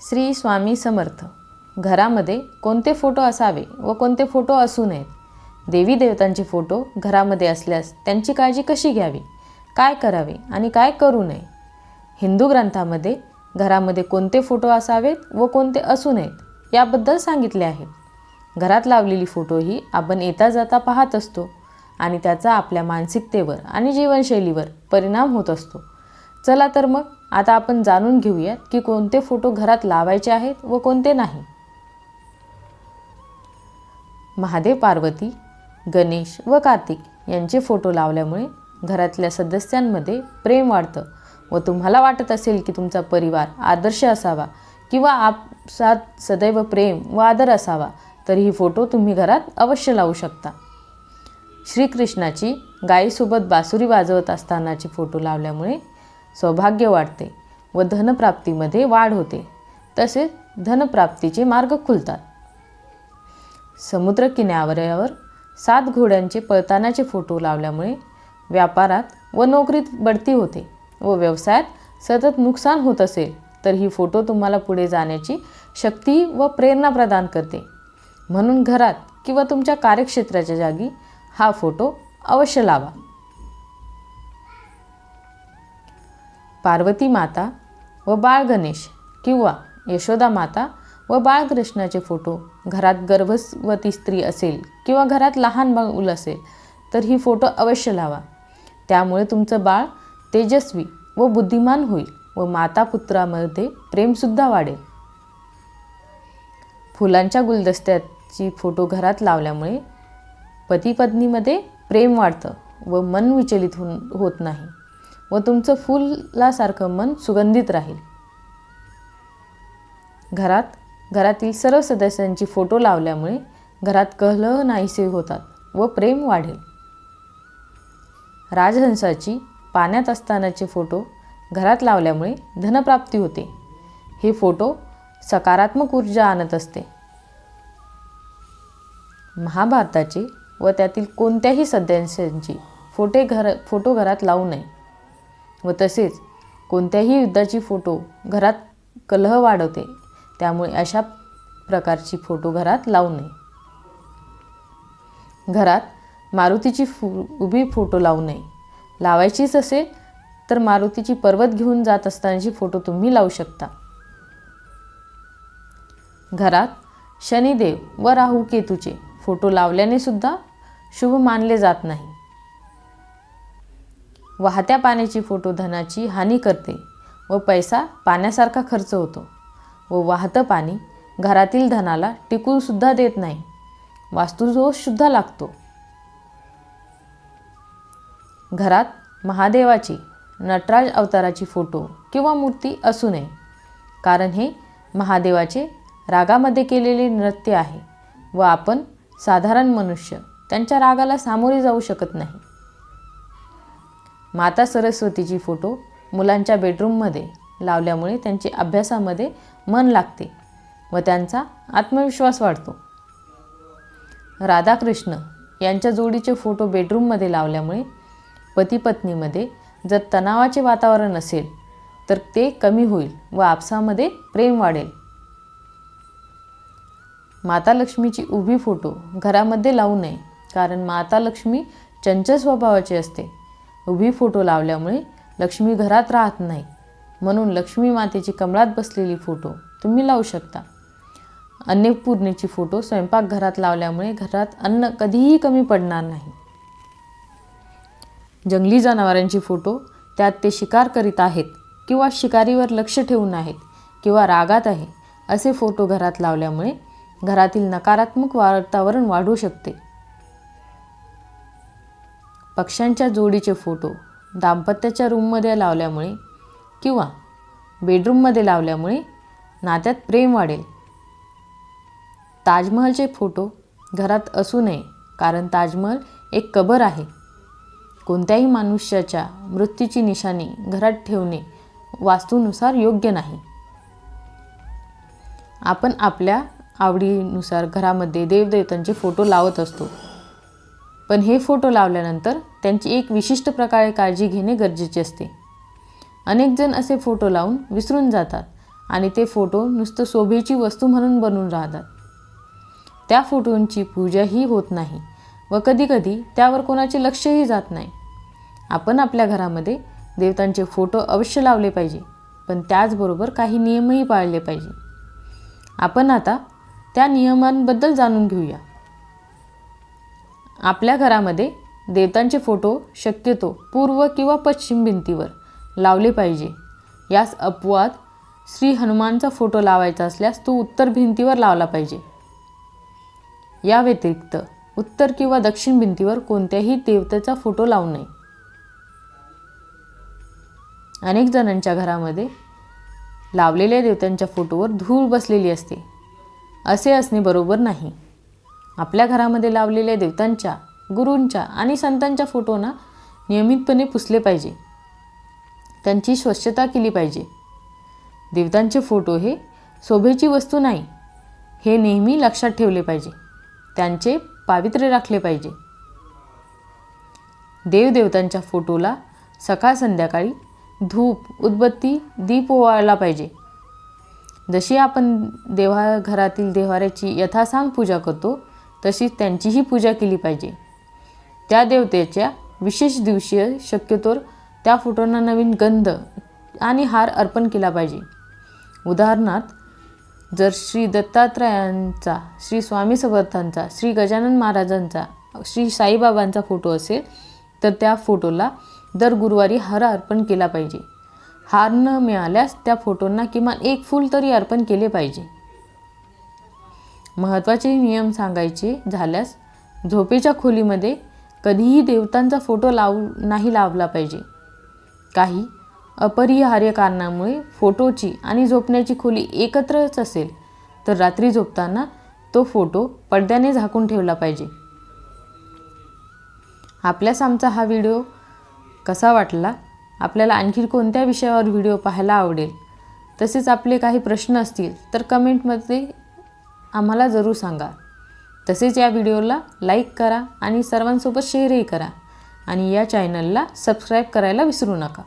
श्री स्वामी समर्थ. घरामध्ये कोणते फोटो असावे व कोणते फोटो असू नयेत? देवी देवतांचे फोटो घरामध्ये असल्यास त्यांची काळजी कशी घ्यावी? काय करावे आणि काय करू नये? हिंदू ग्रंथामध्ये घरामध्ये कोणते फोटो असावेत व कोणते असू नयेत याबद्दल सांगितले आहे. घरात लावलेली फोटो ही आपण येता जाता पाहत असतो आणि त्याचा आपल्या मानसिकतेवर आणि जीवनशैलीवर परिणाम होत असतो. चला तर मग आता आपण जाणून घेऊयात की कोणते फोटो घरात लावायचे आहेत व कोणते नाही. महादेव पार्वती गणेश व कार्तिक यांचे फोटो लावल्यामुळे घरातल्या सदस्यांमध्ये प्रेम वाढतं व तुम्हाला वाटत असेल की तुमचा परिवार आदर्श असावा किंवा आपसात सदैव प्रेम व आदर असावा तर ही फोटो तुम्ही घरात अवश्य लावू शकता. श्रीकृष्णाची गायीसोबत बासुरी वाजवत असतानाचे फोटो लावल्यामुळे सौभाग्य वाढते व धनप्राप्तीमध्ये वाढ होते. तसेच धनप्राप्तीचे मार्ग खुलतात. समुद्रकिनाऱ्यावर सात घोड्यांचे पळतानाचे फोटो लावल्यामुळे व्यापारात व नोकरीत बढती होते व व्यवसायात सतत नुकसान होत असेल तर ही फोटो तुम्हाला पुढे जाण्याची शक्ती व प्रेरणा प्रदान करते. म्हणून घरात किंवा तुमच्या कार्यक्षेत्राच्या जागी हा फोटो अवश्य लावा. पार्वती माता व बाळ गणेश किंवा यशोदा माता व बाळकृष्णाचे फोटो घरात गर्भवती स्त्री असेल किंवा घरात लहान मूल असेल तर ही फोटो अवश्य लावा. त्यामुळे तुमचं बाळ तेजस्वी व बुद्धिमान होईल व माता पुत्रामध्ये प्रेमसुद्धा वाढेल. फुलांच्या गुलदस्त्याची फोटो घरात लावल्यामुळे पती पत्नीमध्ये प्रेम वाढतं व मन विचलित होऊन होत नाही. व तुमचं फुलासारखं मन सुगंधित राहील. घरात घरातील सर्व सदस्यांची फोटो लावल्यामुळे घरात कलह नाहीसे होतात व प्रेम वाढेल. राजहंसाची पाण्यात असतानाचे फोटो घरात लावल्यामुळे धनप्राप्ती होते. हे फोटो सकारात्मक ऊर्जा आणत असते. महाभारताचे व त्यातील कोणत्याही सदस्यांची फोटे घर फोटो घरात लावू नये. व तसेच कोणत्याही युद्धाची फोटो घरात कलह वाढवते त्यामुळे अशा प्रकारची फोटो घरात लावू नये. घरात मारुतीची फु उभी फोटो लावू नये. लावायचीच असेल तर मारुतीची पर्वत घेऊन जात असतानाची फोटो तुम्ही लावू शकता. घरात शनिदेव व राहू केतूचे फोटो लावल्याने सुद्धा शुभ मानले जात नाही. वाहत्या पाण्याची फोटो धनाची हानी करते व पैसा पाण्यासारखा खर्च होतो. व वाहतं पाणी घरातील धनाला टिकूनसुद्धा देत नाही. वास्तुदोषसुद्धा लागतो. घरात महादेवाची नटराज अवताराची फोटो किंवा मूर्ती असू नये. कारण हे महादेवाचे रागामध्ये केलेले नृत्य आहे व आपण साधारण मनुष्य त्यांच्या रागाला सामोरे जाऊ शकत नाही. माता सरस्वतीची फोटो मुलांच्या बेडरूममध्ये लावल्यामुळे त्यांचे अभ्यासामध्ये मन लागते व त्यांचा आत्मविश्वास वाढतो. राधाकृष्ण यांच्या जोडीचे फोटो बेडरूममध्ये लावल्यामुळे पती पत्नीमध्ये जर तणावाचे वातावरण असेल तर ते कमी होईल व आपसामध्ये प्रेम वाढेल. माता लक्ष्मीची उभी फोटो घरामध्ये लावू नये कारण माता लक्ष्मी चंचल स्वभावाची असते. उभी फोटो लावल्यामुळे लक्ष्मी घरात राहत नाही. म्हणून लक्ष्मी मातेची कमळात बसलेली फोटो तुम्ही लावू शकता. अन्नपूर्णेची फोटो स्वयंपाकघरात लावल्यामुळे घरात अन्न कधीही कमी पडणार नाही. जंगली जनावरांची फोटो त्यात ते शिकार करीत आहेत किंवा शिकारीवर लक्ष ठेवून आहेत किंवा रागात आहे असे फोटो घरात लावल्यामुळे घरातील नकारात्मक वातावरण वाढू शकते. पक्ष्यांच्या जोडीचे फोटो दाम्पत्याच्या रूममध्ये लावल्यामुळे किंवा बेडरूममध्ये लावल्यामुळे नात्यात प्रेम वाढेल. ताजमहलचे फोटो घरात असू नये कारण ताजमहल एक कबर आहे. कोणत्याही मनुष्याच्या मृत्यूची निशाणी घरात ठेवणे वास्तूनुसार योग्य नाही. आपण आपल्या आवडीनुसार घरामध्ये देवदेवतांचे फोटो लावत असतो. पण हे फोटो लावल्यानंतर त्यांची एक विशिष्ट प्रकारे काळजी घेणे गरजेचे असते. अनेक जण असे फोटो लावून विसरून जातात आणि ते फोटो नुसतं शोभेची वस्तू म्हणून बनून राहतात. त्या फोटोंची पूजाही होत नाही व कधीकधी त्यावर कोणाचे लक्षही जात नाही. आपण आपल्या घरामध्ये देवतांचे फोटो अवश्य लावले पाहिजे पण त्याचबरोबर काही नियमही पाळले पाहिजे. आपण आता त्या नियमांबद्दल जाणून घेऊया. आपल्या घरामध्ये देवतांचे फोटो शक्यतो पूर्व किंवा पश्चिम भिंतीवर लावले पाहिजे. यास अपवाद श्री हनुमानचा फोटो लावायचा असल्यास तो उत्तर भिंतीवर लावला पाहिजे. या व्यतिरिक्त उत्तर किंवा दक्षिण भिंतीवर कोणत्याही देवतेचा फोटो लावू नये. अनेक जणांच्या घरामध्ये लावलेल्या देवतांच्या फोटोवर धूळ बसलेली असते. असे असणे बरोबर नाही. आपल्या घरामध्ये लावलेल्या देवतांच्या गुरूंच्या आणि संतांच्या फोटोंना नियमितपणे पुसले पाहिजे. त्यांची स्वच्छता केली पाहिजे. देवतांचे फोटो हे शोभेची वस्तू नाही हे नेहमी लक्षात ठेवले पाहिजे. त्यांचे पावित्र्य राखले पाहिजे. देवदेवतांच्या फोटोला सकाळ संध्याकाळी धूप उदबत्ती दीप ओवाळला पाहिजे. जशी आपण देवा घरातील देवाऱ्याची यथासांग पूजा करतो तशीच त्यांचीही पूजा केली पाहिजे. त्या देवतेच्या विशेष दिवशी शक्यतोर त्या फोटोंना नवीन गंध आणि हार अर्पण केला पाहिजे. उदाहरणार्थ जर श्री दत्तात्रयांचा श्री स्वामी समर्थांचा श्री गजानन महाराजांचा श्री साईबाबांचा फोटो असेल तर त्या फोटोला दर गुरुवारी हार अर्पण केला पाहिजे. हार न मिळाल्यास त्या फोटोंना किमान एक फूल तरी अर्पण केले पाहिजे. महत्त्वाचे नियम सांगायचे झाल्यास झोपेच्या खोलीमध्ये कधीही देवतांचा फोटो लावू नाही लावला पाहिजे. काही अपरिहार्य कारणामुळे फोटोची आणि झोपण्याची खोली एकत्रच असेल तर रात्री झोपताना तो फोटो पडद्याने झाकून ठेवला पाहिजे. आपल्यास आमचा हा व्हिडिओ कसा वाटला? आपल्याला आणखी कोणत्या विषयावर व्हिडिओ पाहायला आवडेल? तसेच आपले काही प्रश्न असतील तर कमेंटमध्ये आम्हाला जरूर सांगा. तसेच या व्हिडिओला लाईक करा आणि सर्वांसोबत शेअरही करा. आणि या चॅनलला सबस्क्राईब करायला विसरू नका.